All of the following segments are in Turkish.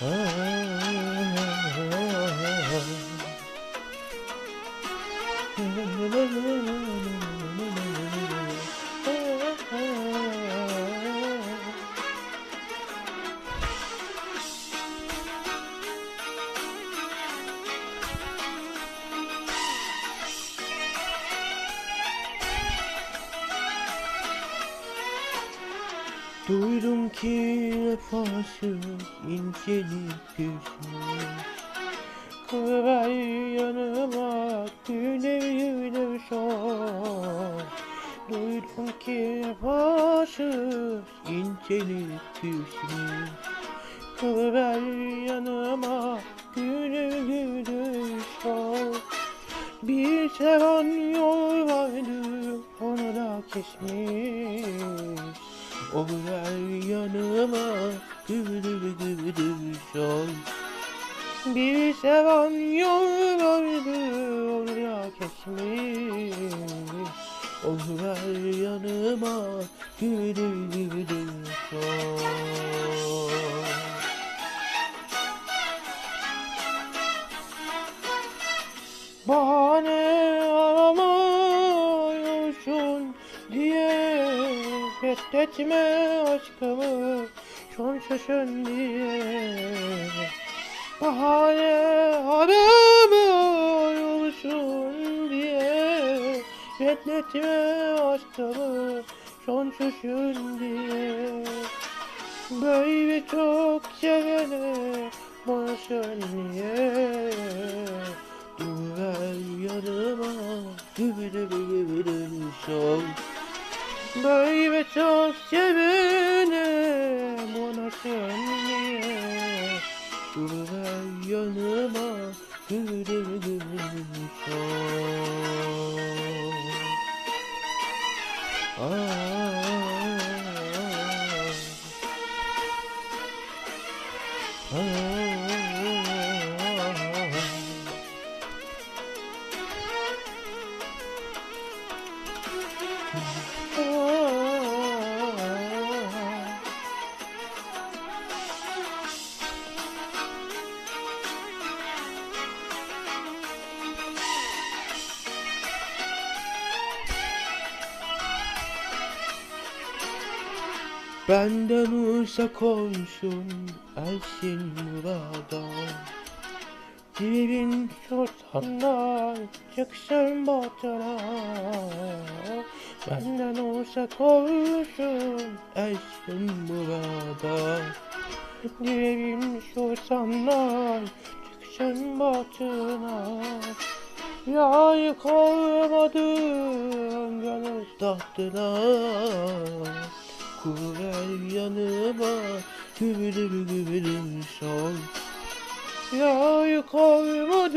Ah, ah. Duydum ki vefası incelik düşmüş. Kıver yanıma güne yüne sor Duydum ki vefası incelik düşmüş. Kıver yanıma güne güne sor Bir vardı kesmiş o ver yanıma güdür güdür sol Bir seven yol oraya kesmiş. O ver yanıma güdür güdür Reddetme aşkımı sonsuzun diye. Bahane aramıyorsun diye. Reddetme aşkımı sonsuzun diye. Böyle çok sevene bana niye gübürü gübürü sol Benden uzak olsun Ersin burada. Dibin şortandan çıksın batına. Benden uzak olsun Ersin burada. Dibin şortandan çıksın batına. Layık olmadın gönül tahtına. Kuver yanıma gübülür gübülür sol Layık olmadın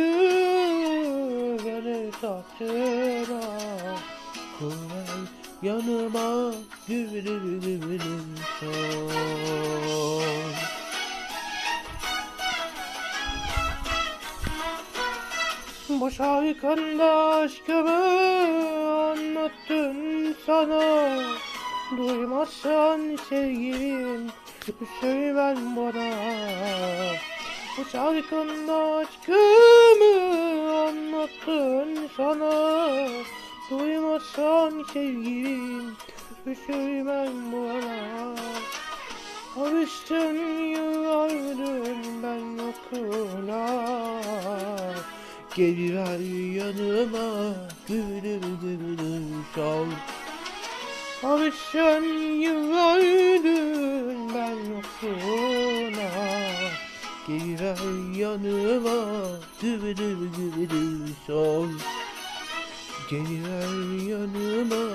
gönül tahtına. Kuver yanıma gübülür gübülür sol Bu şarkında aşkımı anlattım sana Duymazsan sevgilim söylen bana. Bu şarkında aşkımı anlattım sana. Duymazsan sevgilim söylen bana. Alıştın yıllardır ben okula Geri ver yanıma gülür gülür şal Alıştın yıllardır ben Geri ver yanıma gülür gülür şal Geri ver yanıma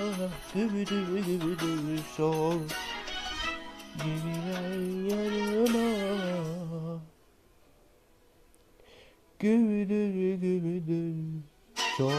gülür gülür şal Geri ver yanıma. Güldür güldür Çok